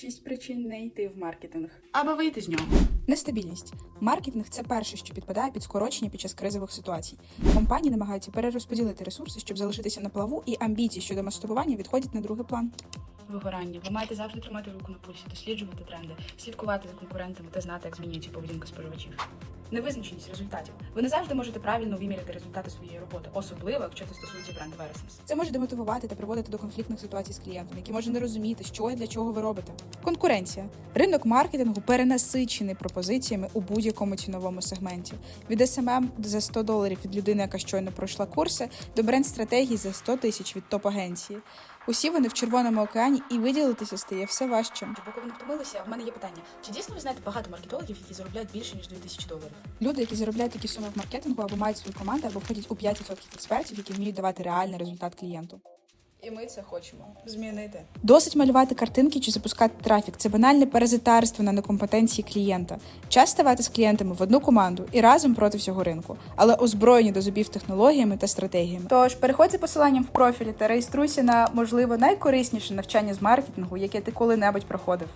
Шість причин не йти в маркетинг або вийти з нього. Нестабільність. Маркетинг це перше, що підпадає під скорочення під час кризових ситуацій. Компанії намагаються перерозподілити ресурси, щоб залишитися на плаву, і амбіції щодо масштабування відходять на другий план. Вигорання. Ви маєте завжди тримати руку на пульсі, досліджувати тренди, слідкувати за конкурентами та знати, як змінюється поведінка споживачів. Невизначеність результатів. Ви не завжди можете правильно виміряти результати своєї роботи, особливо якщо це стосується бренду Verisens. Це може демотивувати та приводити до конфліктних ситуацій з клієнтом, які може не розуміти, що і для чого ви робите. Конкуренція. Ринок маркетингу перенасичений пропозиціями у будь-якому ціновому сегменті. Від SMM за 100 доларів від людини, яка щойно пройшла курси, до бренд-стратегії за 100 тисяч від топ-агенції. Усі вони в червоному океані, і виділитися стає все важче. Поки ви не втомилися, в мене є питання: чи дійсно ви знаєте багато маркетологів, які заробляють більше ніж 2000 доларів? Люди, які заробляють такі суми в маркетингу, або мають свою команду, або входять у 5% експертів, які вміють давати реальний результат клієнту. І ми це хочемо змінити. Досить малювати картинки чи запускати трафік. Це банальне паразитарство на некомпетенції клієнта. Час ставати з клієнтами в одну команду і разом проти всього ринку, але озброєні до зубів технологіями та стратегіями. Тож переходь за посиланням в профілі та реєструйся на можливо найкорисніше навчання з маркетингу, яке ти коли-небудь проходив.